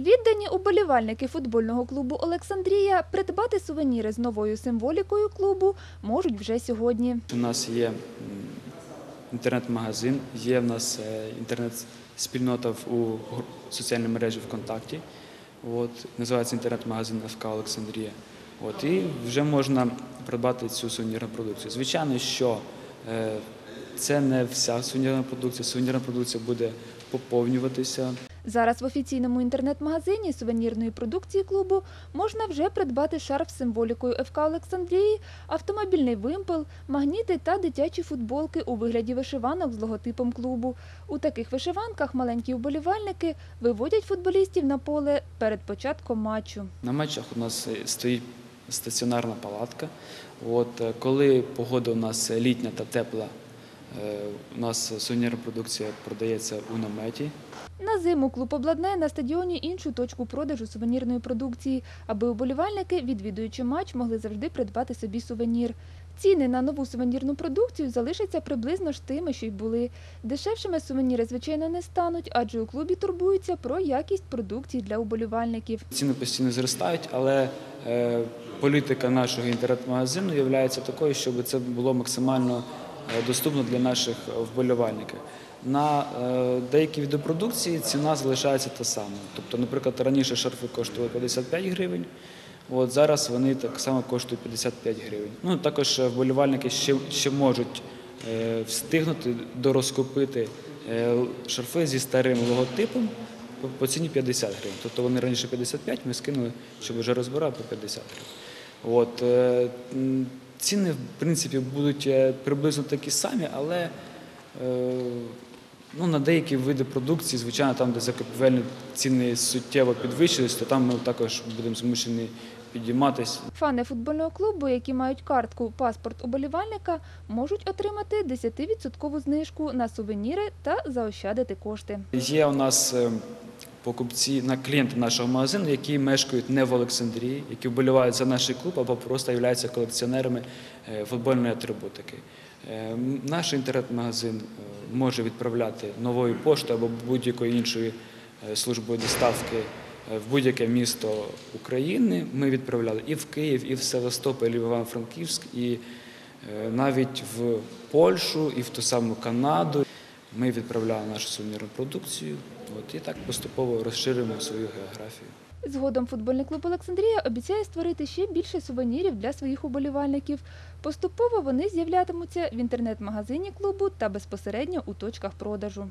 Віддані уболівальники футбольного клубу Олександрія придбати сувеніри з новою символікою клубу можуть вже сьогодні. У нас є інтернет-магазин, є в нас е, інтернет-спільнота у соціальній мережі ВКонтакті. От, називається інтернет-магазин ФК Олександрія. От, і вже можна придбати цю сувенірну продукцію. Звичайно, що е, це не вся сувенірна продукція. Сувенірна продукція буде поповнюватися. Зараз в офіційному інтернет-магазині сувенірної продукції клубу можна вже придбати шарф з символікою ФК Олександрії, автомобільний вимпел, магніти та дитячі футболки у вигляді вишиванок з логотипом клубу. У таких вишиванках маленькі уболівальники виводять футболістів на поле перед початком матчу. На матчах у нас стоїть стаціонарна палатка. От, е, коли погода у нас літня та тепла, у нас сувенірна продукція продається у наметі. На зиму клуб обладнає на стадіоні іншу точку продажу сувенірної продукції, аби уболівальники, відвідуючи матч, могли завжди придбати собі сувенір. Ціни на нову сувенірну продукцію залишаться приблизно ж тими, що й були. Дешевшими сувеніри, звичайно, не стануть, адже у клубі турбуються про якість продукції для уболівальників. Ціни постійно зростають, але е, політика нашого інтернет-магазину є такою, щоб це було максимально е, доступно для наших вболівальників. На е, деякі види продукції ціна залишається та сама. Тобто, наприклад, раніше шарфи коштували 55 гривень, от зараз вони так само коштують 55 гривень. Ну також е, вболівальники ще, ще можуть е, встигнути дорозкупити е, шарфи зі старим логотипом по- ціні 50 гривень. Тобто вони раніше 55, ми скинули, щоб вже розбирав по 50 гривень. От, е, ціни, в принципі, будуть е, приблизно такі самі, але е, ну, на деякі види продукції, звичайно, там, де закупівельні ціни суттєво підвищились, то там ми також будемо змушені підійматися. Фани футбольного клубу, які мають картку паспорт уболівальника, можуть отримати 10% знижку на сувеніри та заощадити кошти. Є у нас е, покупці на клієнти нашого магазину, які мешкають не в Олександрії, які вболівають за наш клуб або просто являються колекціонерами е, футбольної атрибутики. Е, Наш інтернет-магазин е, може відправляти новою поштою або будь-якою іншою службою доставки в будь-яке місто України. Ми відправляли і в Київ, і в Севастополь, і в Івано-Франківськ, і навіть в Польщу, і в ту саму Канаду. Ми відправляємо нашу сувенірну продукцію от, і так поступово розширюємо свою географію. Згодом футбольний клуб Олександрія обіцяє створити ще більше сувенірів для своїх уболівальників. Поступово вони з'являтимуться в інтернет-магазині клубу та безпосередньо у точках продажу.